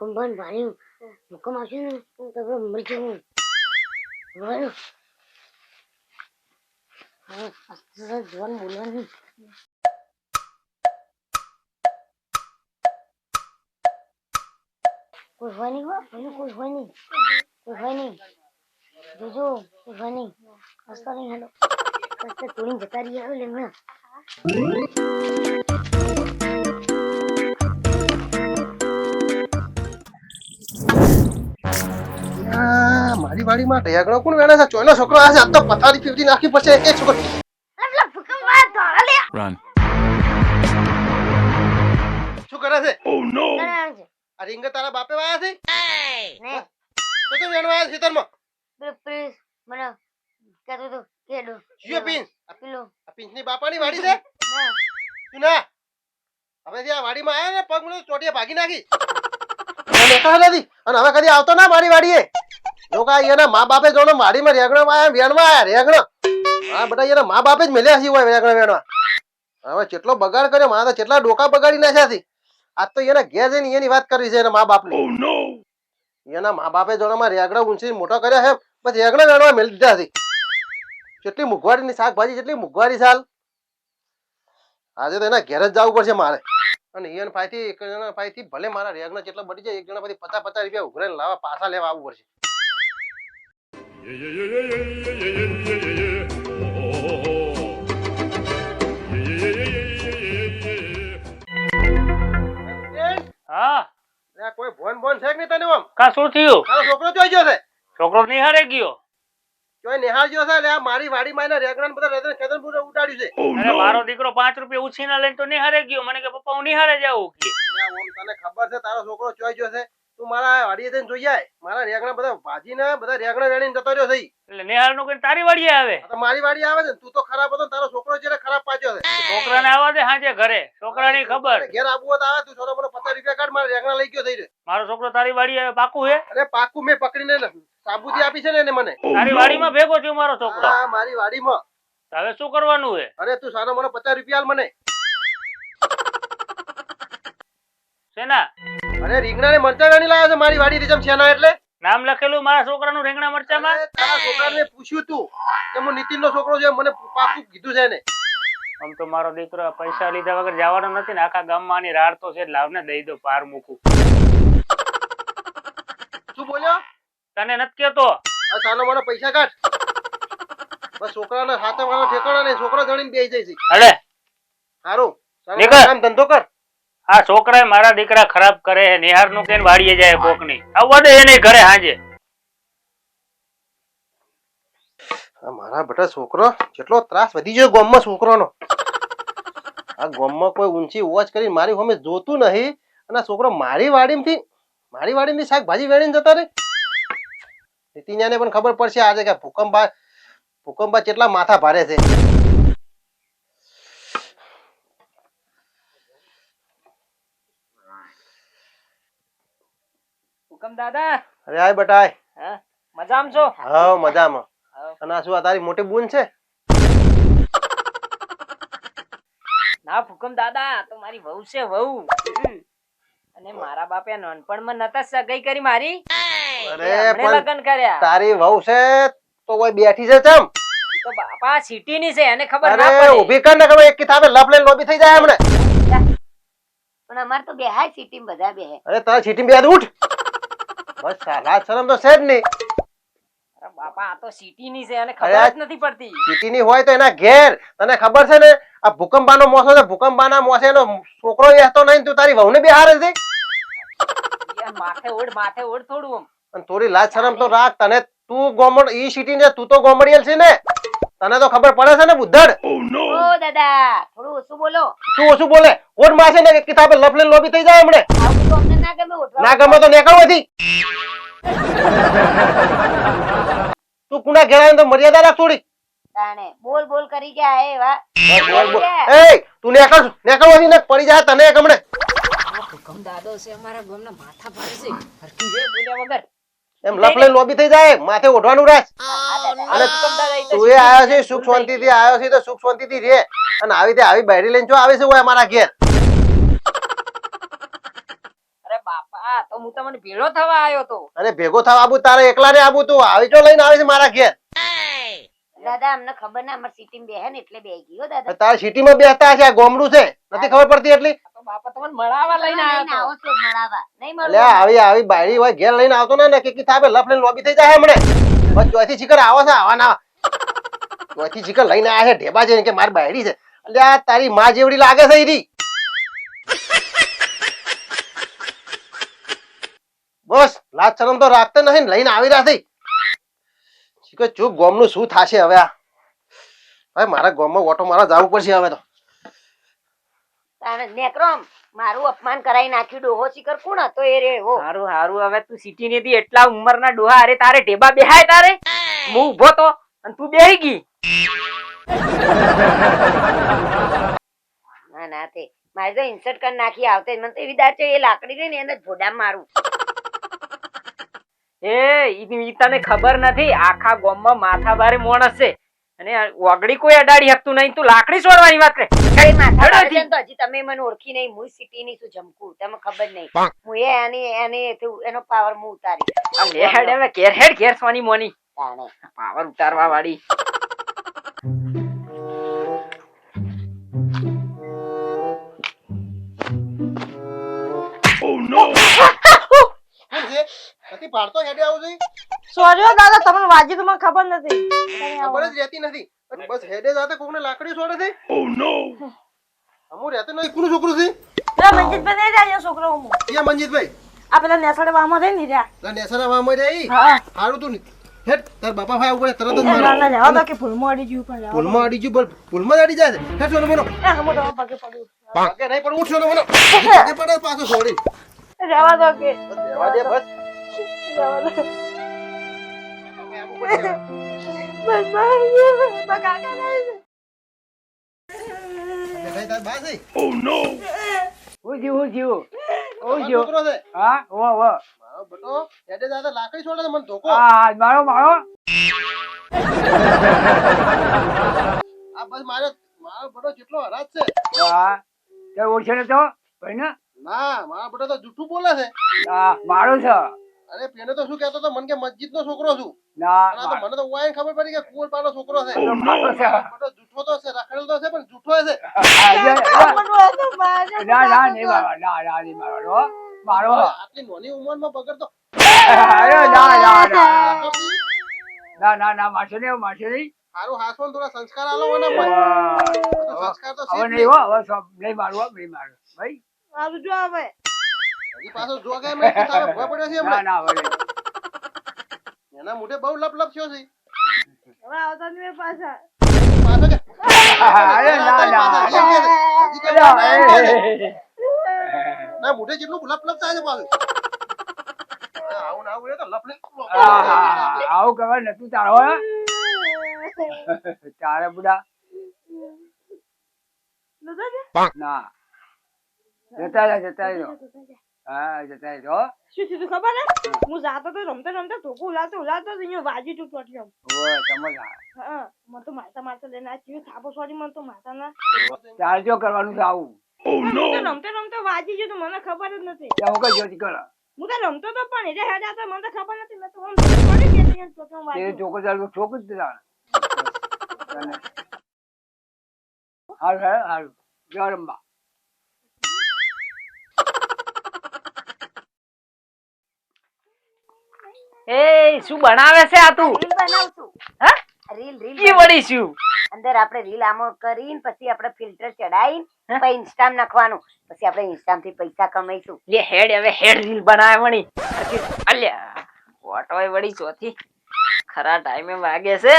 આવશે ને તો આપણે મરી જવું બરાબર હવે અસ્તર જોવાનું બોલવાનું. કોઈ હોય નહીં પેલું કોઈ હોય નહીં. કોઈ હોય નહીં. જોજો કોઈ હોય નહીં. હસતો નહીં હાલો તોડીને જતા રહીએ આવે લેમણા વાડીમાં ઢેગણો કોણ વેણે છે? ચોયનો છોકરો આ છે આ તો પથારી ફીવડી નાખી પછી એક એક છોકરો. શું કરે છે? છે. આ રીંગ તારા બાપે વાયા છે? ને તો તો વેણવા આવ્યા ખેતરમાં? પેલો મને કહેતો તો કેડો જીઓ પિન્સ પેલો. આ પિન્સની બાપાની વાડી છે? ના. તું ના. હવે જે આ વાડીમાં આવ્યા ને પગ મને ચોટીએ ભાગી નાખી. અને હવે કદી આવતો ના મારી વાડીએ. લોકો એના મા બાપે જોડો વાડીમાં રેગણો આયા વેણવા આયા રેગણો. હા બધા એના મા બાપે જ મેલ્યા છે હોય રેગણો વેણવા. હવે કેટલો બગાડ કર્યો મારા કેટલા ડોકા બગાડી નાખ્યા છે. આજ તો એના ઘેર જઈને એની વાત કરવી છે એના મા બાપની. એના મા બાપે જોડામાં રેગડા ઊંચી મોટો કર્યા છે. પછી રેગડા વેણવા મેળી દીધા છે. કેટલી મુઘવારીની શાકભાજી કેટલી મુઘવારી સાલ આજે તો એના ઘેર જ જવું પડશે મારે. અને ઈયન પાસેથી એક જણા પાસેથી ભલે મારા રેગના જેટલા બળી જાય એક જણા પછી પચાસ પચાસ રૂપિયા ઉઘરાઈને લાવવા પાછા લેવા આવવું પડશે. હા. આ કોઈ ભોન ભોન છે કે નહીં તને આમ કા શું થયું? તારો છોકરો ચોઈ ગયો છે? છોકરો નિહાળે ગયો. ચોઈ નિહાળ ગયો છે આ મારી વાડીમાં એને રેગણા ને બધા રેગણ ખેતર પૂરે ઉડાડ્યું છે. અરે મારો દીકરો પાંચ રૂપિયા ઉછીના લઈને તો નિહાળે ગયો. મને કે પપ્પા હું નિહાળે જાઉં. કે તને ખબર છે તારો છોકરો ચોઈ ગયો છે? તું મારા વાડીએ જઈને જોઈ આય. મારા રેગણા બધા ભાજીને બધા રેગણા વેણીને જતો રહ્યો છે એટલે નિહાળનું કઈ તારી વાડીએ આવે? તો મારી વાડી આવે છે તું તો ખરાબ હતો તારો છોકરો છે ખરાબ પાછો છે. છોકરાને આવવા દે હાજે ઘરે. છોકરાની ખબર. ઘેર આવવું તો આવે તું છોકરો મને પચાસ રૂપિયા કાઢ મારા રેગણા લઈ ગયો થઈ મારો છોકરો તારી વાડી આવે પાકું હે? અરે પાકું મેં પકડીને ને સાબુતી આપી છે ને એને મને. તારી વાડીમાં ભેગો થયો મારો છોકરો? હા મારી વાડીમાં. હવે શું કરવાનું હે? અરે તું સારો મને પચાસ રૂપિયા મને. શેના? અરે રીંગણા ને મરચા વેણી લાવ્યો છે? મારી વાડી રીજમ છેના એટલે. નામ લખેલું મારા છોકરાનું રીંગણા મરચામાં? તારા છોકરાને પૂછ્યું તું કે હું નીતિન નો છોકરો છે મને પાકું કીધું છે ને આમ તો મારો દીકરો પૈસા લીધા વગર જવાનો નથી ને આખા ગામમાં આની રાડ તો છે લાવને દઈ દો પાર મૂકું. શું બોલ્યો? તને નથી કેતો આ સાનો મારો પૈસા કાઢ. બસ છોકરાના હાથે મારો ઠેકાણા નહીં છોકરો ગણીને બેસી જાય છે. અરે! સારું કામ ધંધો કર. આ છોકરા મારા દીકરા ખરાબ કરે નિહારનું કેન વાડીએ જાય કોકની આવવા એને ઘરે હાજે. મારા બેટા છોકરો જેટલો ત્રાસ વધી ગયો ગામમાં છોકરાનો. આ ગામમાં કોઈ ઊંચી વોચ કરી મારી હોમે જોતું નહીં અને છોકરો મારી વાડીમાંથી, મારી વાડીની શાકભાજી વેણીને જતા રે નીતિન્યાને પણ ખબર પડશે આજે કે ભૂકંપ ભૂકંપ કેટલા માથા ભારે છે. હુકમ દાદા. અરે આય બટાય. હા મજામાં છો? હા મજામાં. અને આ શું આ તારી મોટી બૂન છે? ના હુકમ દાદા તો મારી વહુ છે વહુ. અને મારા બાપે નાનપણમાં નતા સગાઈ કરી મારી. અરે પણ લગન કર્યા. તારી વહુ છે તો કોઈ બેઠી છે ચમ? તો બાપા સિટી ની છે એને ખબર ના પડે. ઊભી કર ને ખબર એક કિતાબે લપ લઈને લોબી થઈ જાય હમણે. પણ અમાર તો બેહાય સિટી બધા બેહે. અરે તારા છીટી બે ઉઠ. બસ લાજ શરમ તો છે જ નહીં. બાપા આ તો સિટી ની છે એને ખબર જ નથી પડતી. સિટી ની હોય તો એના ઘેર. તને ખબર છે ને આ ભૂકંપાનો મોસો છે ભૂકંપાના મોસે એનો છોકરો બેસતો નહીં તું તારી વહુને બી હારે છે માથે ઓઢ માથે ઓઢ થોડું અને થોડી લાજ શરમ તો રાખ તને તું ગોમડ ઈ સિટી ને તું તો ગોમડિયલ છે ને. તને તો ખબર પડે છે ને બુદ્ધડ? ઓ દાદા થોડું ઓછું બોલો. તું ઓછું બોલે? કોણ માસે ને કિતાબે લફલે લોબી થઈ જાય હમણે. આવું તો અમને ના ગમે ઉઠવા ના ગમે તો તું કુના ઘેરાય તો મર્યાદા રાખ થોડી તાણે બોલ બોલ કરી ગયા એ વા બોલ, બોલ. એય, તું નીકળ નીકળવાથી ને પડી જાય તને એક હમણે. હુકમ દાદો છે અમારા ગમના માથા ભારે છે. હરકી રે બોલ્યા વગર. એમ લપ લઈને લોબી થઈ જાય માથે ઓઢવાનું રાખ ઈ તો તું એ આવ્યો છે સુખ શાંતિ થી આવ્યો છે તો સુખ શાંતિ થી રે. અને આવી રીતે આવી બૈરી લઈને જો આવે છે હોય અમારા ઘેર. અરે બાપા તો હું તમને ભેળો થવા આવ્યો તો. અરે ભેગો થવા આબુ તારે એકલા ને આબુ તું. આવી જો લઈને આવે છે મારા ઘેર. દાદા અમને ખબર ના અમાર સિટી માં બેહે ને એટલે બે ગયો દાદા. તારા સિટીમાં બેસતા હશે આ ગોમડું છે. નથી ખબર પડતી એટલી? બાપા તમને મળાવા લઈને લઈને આવ્યો છો મળાવા. નહીં એટલે મળવું આવી આવી બાયડી હોય ઘેર લઈને આવતો ને ને કે થાપે લફ લઈને લોબી થઈ જાય હમણે. બસ ચોથી શિખર આવો છે આવા ના. ચોથી લઈને આયા છે ઢેબા છે કે મારી બાયડી છે. એટલે આ તારી માં જેવડી લાગે છે ઈરી. બસ લાજ શરમ તો રાખતા નથી ને લઈને આવી રહ્યા છે. ચૂપ ચૂપ ગોમનું શું થશે હવે આ? ભાઈ મારા ગોમમાં ઓટો મારા જવું પડશે હવે તો. નેકરોમ. મારું અપમાન કરાઈ નાખ્યું ડોહો શિખર કોણ હતો એ રે હો. હારું હારું હવે તું સિટી ની એટલા ઉંમરના ડોહા અરે તારે ઢેબા બેહાય તારે? હું ઊભો તો અને તું બેહી ગઈ. ના ના તે. મારે તો ઇન્સર્ટ કરી નાખી આવતે મને તો એવી દાચે એ લાકડી ગઈ ને એને ભોડા મારું. એ તને ખબર નથી આખા ગોમમાં માથા ભારે મોણ છે અને વાગડી કોઈ અડાડી શકતું નહીં. તું લાકડી છોડવાની વાત કરે. કઈ માથા તો હજી. તમે મને ઓળખી નહીં. હું સિટી ની શું જમકું. તમે ખબર નહીં. હું એ એની એની એનો પાવર હું ઉતારી હેડ હવે ઘેર હેડ ઘેર સોની મોની. પાવર ઉતારવા વાળી. Oh no! પાડતો હેડે આવું જોઈએ સોરી દાદા તમને વાજી તો મને ખબર નથી. ખબર જ રહેતી નથી. બસ હેડે જાતે કોકને લાકડી છોડે છે? અમુ રહેતો નહીં કોનું છોકરું છે? પેલા મંજીતભાઈ નહીં જાય છોકરો હું ક્યાં મંજીતભાઈ? આ પેલા નેસાડે વામાં રહી ની રહ્યા. ના નેસાના વામમાં રહી? હા. હારું તું હેટ તાર બાપા ભાઈ ઉપર તરત જ મારો. ના ના દો કે ભૂલમાં અડી ગયું પણ રહેવા અડી ગયું પણ પુલમાં અડી જાય છે. હેડ સોનો મનો એ હમો તો પગે પડ્યું. પગે નહીં પણ ઉઠ સોનો મનો પગે પડે પાછો છોડી રહેવા દો કે. રહેવા દે બસ. રહેવા દો. એટલે બા છે? હું જીવ હું જીવ હું જીવ હા ઓ ઓ મારો બેટો હેડે જાતે લાકડી છોડે મને ધોકો હા મારો મારો આ બસ મારો મારો બેટો જેટલો હરાજ છે? હા તે ઓળખે તો ભાઈ ને ના મારો બેટો તો જૂઠું બોલે છે. હા મારો છે. અરે પેલો તો શું કહેતો હતો મને કે મસ્જિદ નો છોકરો છું. ના તો મને તો વાય ખબર પડી કે કુંવર પાનો છોકરો છે. બેટો જૂઠો તો છે રખડેલ તો છે પણ જૂઠો છે. તો ના ના નહીં મારો ના ના નહીં મારો. મારો આટલી નાની ઉંમરમાં બગડતો ના ના ના ના ના. ના. મારશે નહીં માસે નહીં. સારું હાસવાનું થોડા સંસ્કાર આલો મને સંસ્કાર તો હવે નહીં. હો હવે નહીં મારું નહીં મારું ભાઈ. આવજો હવે. હજી પાછો જો કે તારે ભય પડ્યો છે ના ના હવે એના મોઢે બહુ લપ લપ થયો છે. હવે આવતા નહીં પાછા. પાછો જા. અરે ના ના ના, ના. ના મોઢે જેટલું લપ લપ થાય છે પાછું. આવું ને આવું એ તો નતું તારો હે? તારે બુડા. ના. જતા રહ્યા જતા રહ્યો. હા જતા રહ્યો શું થયું ખબર હે હું જાતો તો રમતો રમતો ધોકો ઉલાતો ઉલાતો અહીંયા વાજી તું ચોટ્યો ઓય સમજ હા મને તો મારતા મારતા લઈને આ ચીયું થાપો સોરી મને તો મારતા ના તારે કરવાનું છે આવું. રમતો રમતો વાજી ગયો તો મને ખબર જ નથી. હું કઈ જોતી કર. હું તો રમતો તો પણ એટલે હેડા તો મને તો ખબર નથી મેં તો આમ પડી ગઈ હતી, તો તો તે વાગ્યું. ચાલુ ચોખ્ખું જ તારે હારું હારું હારું. જો રમવા એ શું બનાવે છે આ તું? રીલ બનાવશું હા? રીલ રીલ કી વળી શું? અંદર આપણે રીલ આમો કરીને પછી આપણે ફિલ્ટર ચડાઈ પછી ઇન્સ્ટામ નાખવાનું. પછી આપણે ઇન્સ્ટામથી પૈસા કમાઈશું. લે હેડ હવે હેડ રીલ બનાવે વણી. પછી અલ્યા હોય વળી ચોથી. ખરા ટાઈમે વાગે છે.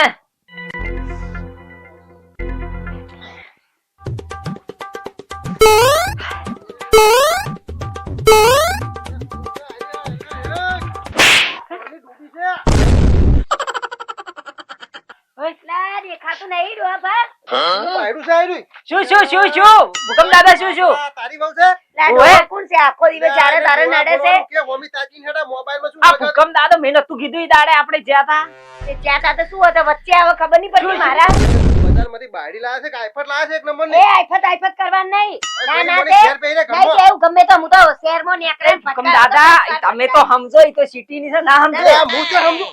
ડોહા છે આયરું. શું શું શું શું? ભૂકંપ દાદા શું શું? તારી વહુ છે? લા, કોણ છે? આખો દિવસ ચારે તારે નડે છે? કે હોમી તાચીને હેડા મોબાઈલમાં શું આ લગાડે? ભૂકંપ મેં નતું કીધું ઈ દાડે આપણે જ્યાં તા તે ત્યાં સાથે શું હતો? વચ્ચે આવે ખબર નહીં પડતી મારા. બજારમાંથી બાયડી લાવે છે કે લાવે છે? એક એ નંબરની? આઈફત કરવા નહીં. ના ના. ગમે તો હું તો ને દાદા તમે તો સમજો ઈ તો સિટી ની છે ના સમજો. હું તો સમજુ.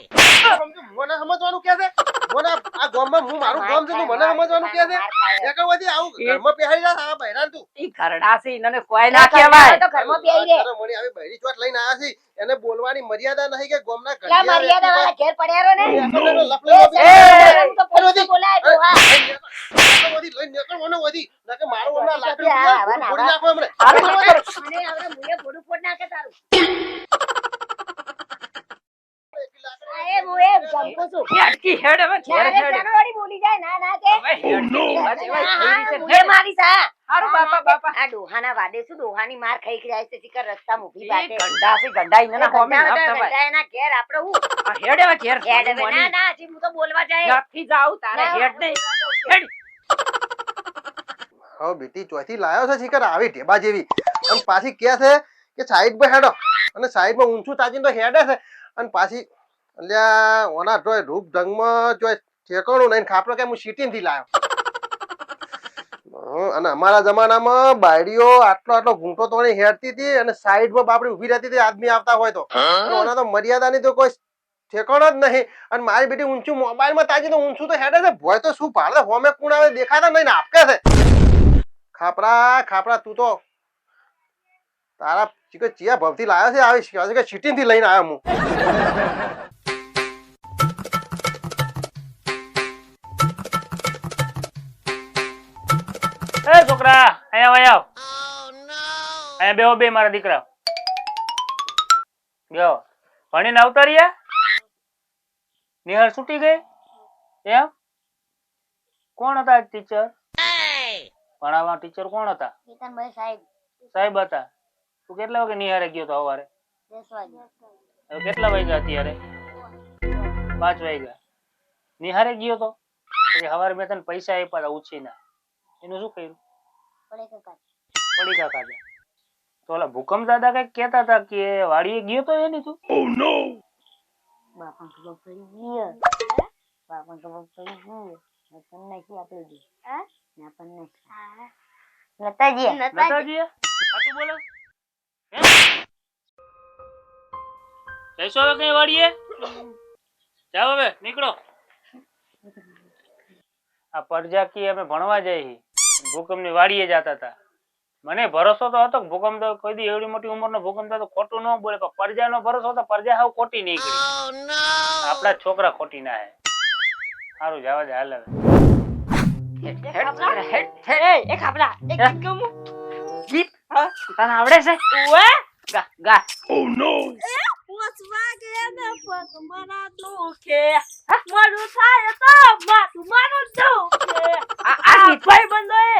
સમજુ. મને સમજવાનું કે છે? મને આ- આ ગામમાં હું મારું ગામ છે તું મને સમજવાનું કે છે? એક વખત આવું ઘરમાં પહેરી જા, આ બૈરાને તું. ઈ ખરડા છે ઈનોને કોઈ ના ના કહેવાય તો ઘરમાં બેહી રહે. તારા આવી બૈરી ચોટ લઈને આયા છે. એને બોલવાની મર્યાદા નહીં કે ગામના મર્યાદા વાળા ઘેર પડ્યા ને. તો બોલાય વધી લઈને વધી. ના મારું હમણાં લાકડી હા, ઉપાડ, આવા ને ફોડી નાખો હમણાં. હારું, હારું. મને આવડે મુએ ભોડું ફોડ નાખે તારું. આ એ હું એ જંપુ છું. હેડ હવે ઘેર હેડ જાનવાડી બોલી જાય, ના, ના કે. હવે હેડકી વાત એવા હા, થઈ હા, છે. મુએ મારીશ, હા. હારું બાપા બાપા આ ડોહાના વાદે શું ડોહાની માર ખાઈ ખાઈ જાય છે શિખર રસ્તામાં ઊભી બાટે. ગંડા છે ગંડા ઈને ના એ ના ગંડા એના ઘેર આપણે હું? આ હેડ હવે ઘેર હેડ હવે. ના, ના, હજી હું તો બોલવા જાય. નથી જાવું તારે હેડ નહીં હેડ હવે બેટી ચોથી લાયો છે શિખર આવી ઢેબા જેવી અને પાછી કે છે કે સાઈડ પર હેડો અને સાઈડમાં ઊંચું તાચીને તો હેડે છે અને પાછી અલ્યા ઓના જોય રૂપ ઢંગમાં જોય ઠેકાણું નહીં ખાપડો કે હું સિટી થી લાયો અને અમારા જમાનામાં બાયડીઓ આટલો આટલો ઘૂંટો તોડી હેડતી હતી અને સાઈડમાં બાપડી ઊભી રહેતી હતી આદમી આવતા હોય તો. ઓના તો મર્યાદાની તો કોઈ ઠેકાણો જ નહીં. અને મારી બેટી ઊંચું મોબાઈલમાં તાજી તો ઊંચું તો હેડે છે. ભોય તો શું ભાડે હોમે કુણ આવે દેખાતા નહીં ને આપકે છે. ખાપરા ખાપરા તું તો તારા ચીકો ચિયા ભવથી લાયો છે આવી કહે છે કે સિટી થી લઈને આવ્યો હું. છોકરા અહીંયા વહી આવ. અહીંયા બેહો બે મારા દીકરા બેહો. ભણીને આવતા રહ્યા? નિહાર છૂટી ગઈ? એમ? કોણ હતા ટીચર ભણાવવા ટીચર કોણ હતા? સાહેબ, સાહેબ હતા. તું કેટલા વાગે નિહારે ગયો તો સવારે? દસ વાગે. હવે કેટલા વાગ્યા અત્યારે? પાંચ વાગ્યા. નિહારે ગયો તો? પછી સવારે મેં તને પૈસા આપ્યા હતા ઉછીના. એનું શું કર્યું? પડે કાકા. પડીકા ખાધા તો ઓલા ભૂકંપ દાદા કંઈક કેતા હતા કે વાડીએ ગયો તો એની તું બાપાને ખબર પડી ગઈ. બાપાને ખબર પડી ગઈ. નતન નાખી આપણે બી. નતન નાખી. નતાજી. નતાજી સાચું બોલો હે? જઈશો હવે કઈ વાડીએ જાઓ હવે નીકળો આ પરજાકી અમે ભણવા જઈએ ભૂકંપની વાડીએ જતા હતા. મને ભરોસો તો હતો ભૂકંપ તો કોઈ દી એવડી મોટી ઉંમરનો ભૂકંપ તો ખોટું ન બોલે પણ પરજાનો ભરોસો તો પરજા હાવ ખોટી નીકળી. આપણા જ છોકરા ખોટી ના હે. સારું જવા દે હાલ હવે. હેડ હેડ હેડ એ એ ખાપલા એક ગમ. ગીત? હું? તને આવડે છે? ઓએ ગા ગા. કે ને પગ મારા દુખે. મારું થાય તો માથું મારું દુખે. આ ભાઈ બંધો એ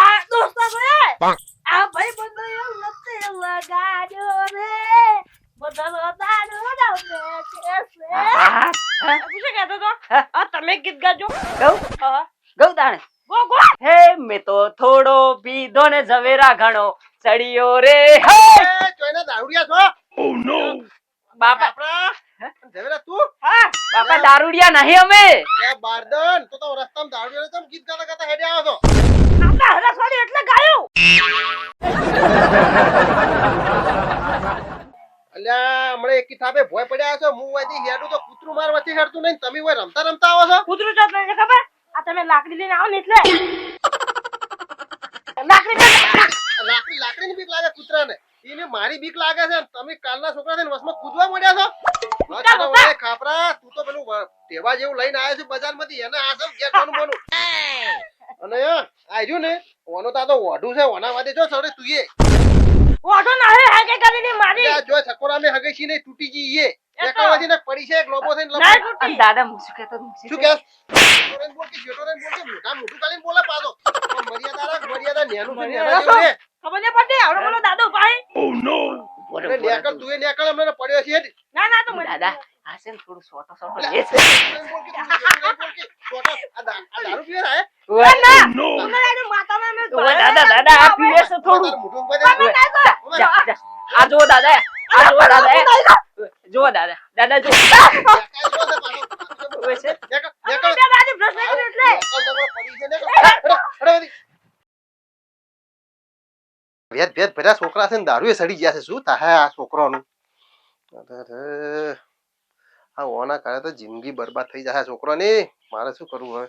આ દોસ્તો એ. આ ભાઈ બંધો એ નથી લગાડ્યો રે. તમે ગીત ગાજો. ગૌ? ગૌ દાણે. હે મેં તો થોડો પીધો ને ઝવેરા ઘણો. ચડિયો રે હે. એ, ચોયના દારૂડિયા છો? બાપા. આપણા તું? હા બાપા દારૂડિયા નહીં અમે. એ બારદન તો તો રસ્તામાં દારૂડિયા ચમ ગીત ગાતા ગાતા હેડે આવો છો. આપણા હરસવાડી એટલે ગાયો. અલ્યા હમણે એક કિતાબે ભોય પડ્યા છો. હું વાયથી હેડું તો કૂતરું માર વચ્ચે હેડતું નહીં. તમે હોય રમતા રમતા આવો છો. કૂતરું તો તને ખબર? આ તમે લાકડી લઈને આવો ને એટલે. લાકડી લાકડી લાકડી ની બીક લાગે કૂતરાને. એને મારી બીક લાગે છે તમે કાલના છોકરા થઈને વસમાં કૂદવા મળ્યા છો? ખાપરા તું તો પેલું ટેવા જેવું લઈને આવ્યો છે બજારમાંથી એને આ સબ ઘેર જવાનું બનું અને આર્યું ને ઓનો તા તો ઓઢું છે ઓના વાદે જો સરે તું એ. ઓઢો ના હે હાકે કરીને મારી. જો છકોરા મે હગે છી ને તૂટી ગઈ એ. એકાવાથી ને પડી છે એક લોબો થઈને. તૂટી. અને દાદા હું શું કહેતો હતો? શું કે બોલ કે જેટોરેન બોલ કે મોટા મોટું કાલીન બોલા પાછો. મર્યાદા રાખ મર્યાદા નેનું નેના જેવું ખબર નહીં પડતી? આવડે બોલો દાદો ભાઈ. અને નેકળ તું એ નેકળ અમને પડ્યો છે ના ના તો દાદા આ થોડું સોટો સોટો લે છે. આ દારૂ પીવે? ના તમને લાગે માતાના દાદા દાદા આ પીવે છે થોડું. તારું મોઢું દાદા આ જુઓ દાદા દાદા. દાદા જુઓ ઉભે છે. દાદી પ્રશ્ન કર્યો એટલે ભેદ ભેદ ભર્યા છોકરા છે ને દારૂએ સડી ગયા છે. શું થાય આ છોકરાનું? આ ઓના કારણે તો જિંદગી બરબાદ થઈ આ છોકરાની. મારે શું કરવું હવે?